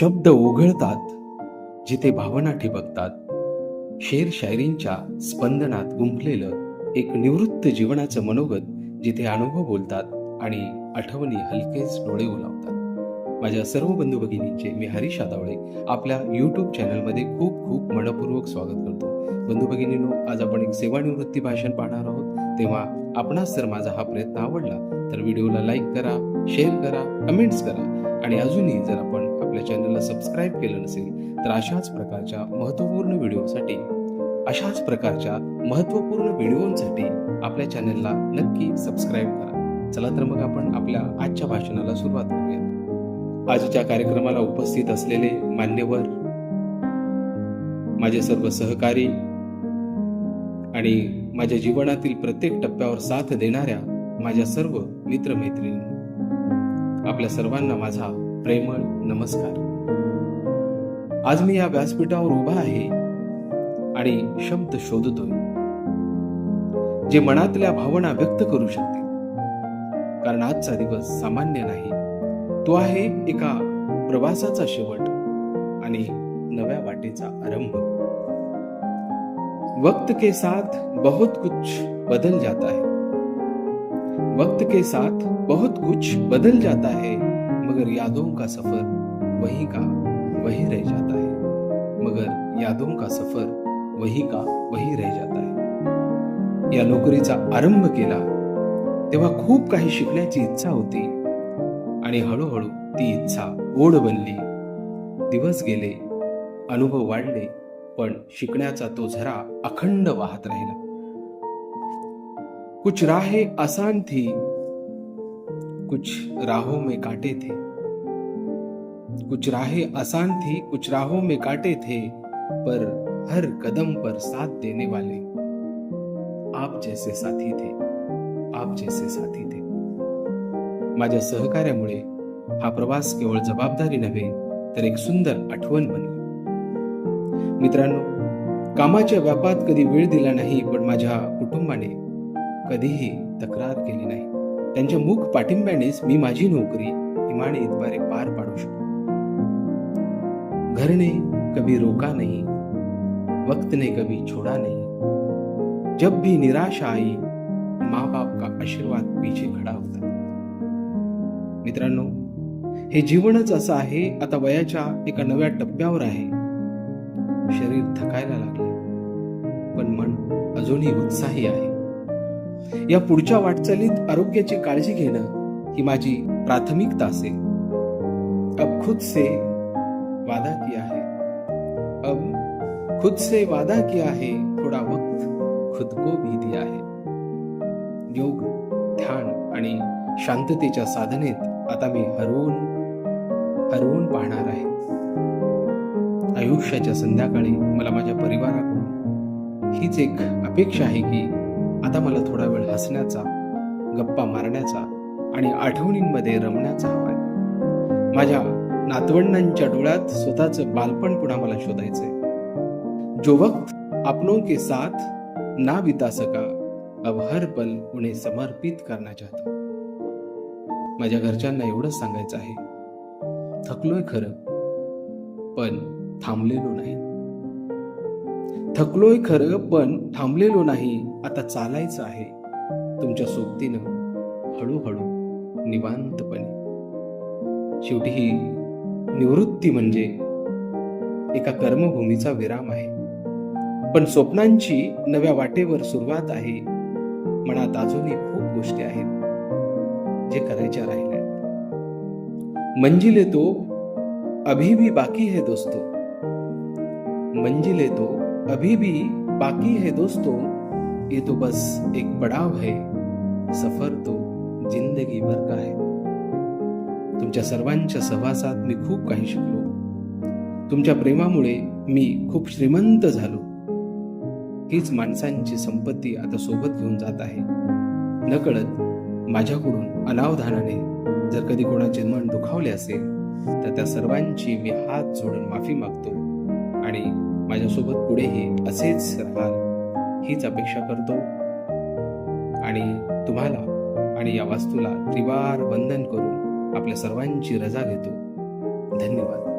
शब्द ओघळतात जिथे भावना ठिबकतात. शेर शायरींच्या स्पंदनात गुंफलेलं एक निवृत्त जीवनाचं मनोगत जिथे अनुभव बोलतात आणि आठवणी हलकेच डोळे उलावतात माझ्या सर्व बंधू भगिनींचे मी हरीश आदावळे आपल्या यूट्यूब चॅनलमध्ये खूप खूप मनपूर्वक स्वागत करतो. बंधू भगिनींनो आज आपण एक सेवानिवृत्ती भाषण पाहणार आहोत. तेव्हा आपणास जर माझा हा प्रयत्न आवडला तर व्हिडिओला लाईक करा शेअर करा कमेंट्स करा आणि अजूनही जर आपण आपल्या चॅनलला सबस्क्राईब केलं नसेल तर अशाच प्रकारच्या महत्त्वपूर्ण व्हिडिओसाठी अशाच प्रकारच्या महत्त्वपूर्ण व्हिडिओंसाठी आपल्या चॅनलला नक्की सबस्क्राईब करा. चला तर मग आपण आपल्या आजच्या भाषणाला सुरुवात करूया आजच्या कार्यक्रमाला उपस्थित असलेले मान्यवर माझे सर्व सहकारी आणि माझ्या जीवनातील प्रत्येक टप्प्यावर साथ देणाऱ्या माझ्या सर्व मित्रमैत्रिणी आपल्या सर्वांना माझा प्रेमळ नमस्कार. आज मी या व्यासपीठावर उभा आहे आणि शब्द शोधतोय जे मनातल्या भावना व्यक्त करू शकतील कारण आजचा दिवस सामान्य नाही तो आहे एका प्रवासाचा शेवट आणि नव्या वाटेचा आरंभ. वक्त के साथ बहुत कुछ बदल जाता है. वक्त के साथ बहुत कुछ बदल जाता है. मगर यादों का सफर वही का वही रह जाता है। मगर यादों का सफर वही का वही रह जाता है। या नोकरीचा आरंभ केला तेव्हा खूप काही शिकण्याची इच्छा होती आणि हळूहळू ती इच्छा ओढ बनली. दिवस गेले अनुभव वाढले पण शिकण्याचा तो झरा अखंड वाहत राहिला. कुछ राहें आसान थी कुछ राहों में काटे थे. कुछ राहें आसान थी कुछ राहों में कांटे थे पर हर कदम पर साथ देने वाले। आप जैसे साथी थे आप जैसे साथी थे। माझ्या सहकार्यामुळे हा प्रवास केवळ जबाबदारी नव्हे तर एक सुंदर आठवण बनली. मित्रांनो कामाच्या व्यापात कधी वेळ दिला नाही पण माझ्या कुटुंबाने कधीही तक्रार केली नाही. त्यांच्या मूक पाठिंब्यानेच मी माझी नोकरी इमानीद्वारे पार पाडू शकतो. घर ने कभी रोका नहीं वक्त ने कभी छोड़ा नहीं। जब भी निराशा आई माँ बाप का आशीर्वाद पीछे खडा होता मित्रांनो हे जीवनच असं आहे आता वयाच्या एका नव्या टप्प्यावर आहे. शरीर थकायला लागले पण मन अजूनही उत्साही आहे. या पुढच्या वाटचालीत आरोग्याची काळजी घेणं ही माझी प्राथमिकता असेल. अब खुद से वादा किया है। अब खुद से वादा किया है थोडा वक्त खुद को भी दिया है। योग ध्यान आणि शांततेच्या साधनेत आता मी हरवून हरवून पाहणार आहे। आयुष्याच्या संध्याकाळी मला माझ्या परिवाराकडून हीच एक अपेक्षा आहे की आता मला थोडा वेळ हसण्याचा गप्पा मारण्याचा आणि आठवणींमध्ये रमण्याचा हवाय माझ्या नातवंडांच्या डोळ्यात स्वतःचं बालपण पुन्हा मला शोधायचंय. जो वक्त अपनों के साथ ना बिता सका अब हर पल उन्हें समर्पित करना चाहता माझ्या घरच्यांना एवढंच सांगायचं आहे. थकलोय खरं पण थांबलेलो नाही. थकलोय खरं पण थांबलेलो नाही आता चालायचं आहे. तुमच्या सोबतीनं हळूहळू निवांतपणे. शेवटी ही निवृत्ती म्हणजे एका कर्मभूमीचा विराम आहे. पण स्वप्नांची नव्या वाटेवर सुरुवात आहे. मनात अजूनही खूप गोष्टी आहेत जे करायच्या राहिल्या मंजिले तो अभी भी बाकी है दोस्तो. मंजिले तो अभी भी बाकी है दोस्तों. ये तो बस एक पड़ाव है सफर तो जिंदगी भर का है. तुमच्या सर्वांच्या सहवासात मी खूप काही शिकलो. तुमच्या प्रेमामुळे मी खूप श्रीमंत झालो. हीच माणसांची संपत्ती आता सोबत घेऊन जात आहे. नकळत माझ्याकडून अनावधानाने जर कधी कोणाचे मन दुखावले असेल तर त्या सर्वांची मी हात जोडून माफी मागतो आणि माझ्यासोबत पुढेही असेच राहाल हीच अपेक्षा करतो. आणि तुम्हाला आणि या वास्तूला त्रिवार वंदन करून आपल्या सर्वांची रजा घेतो. धन्यवाद.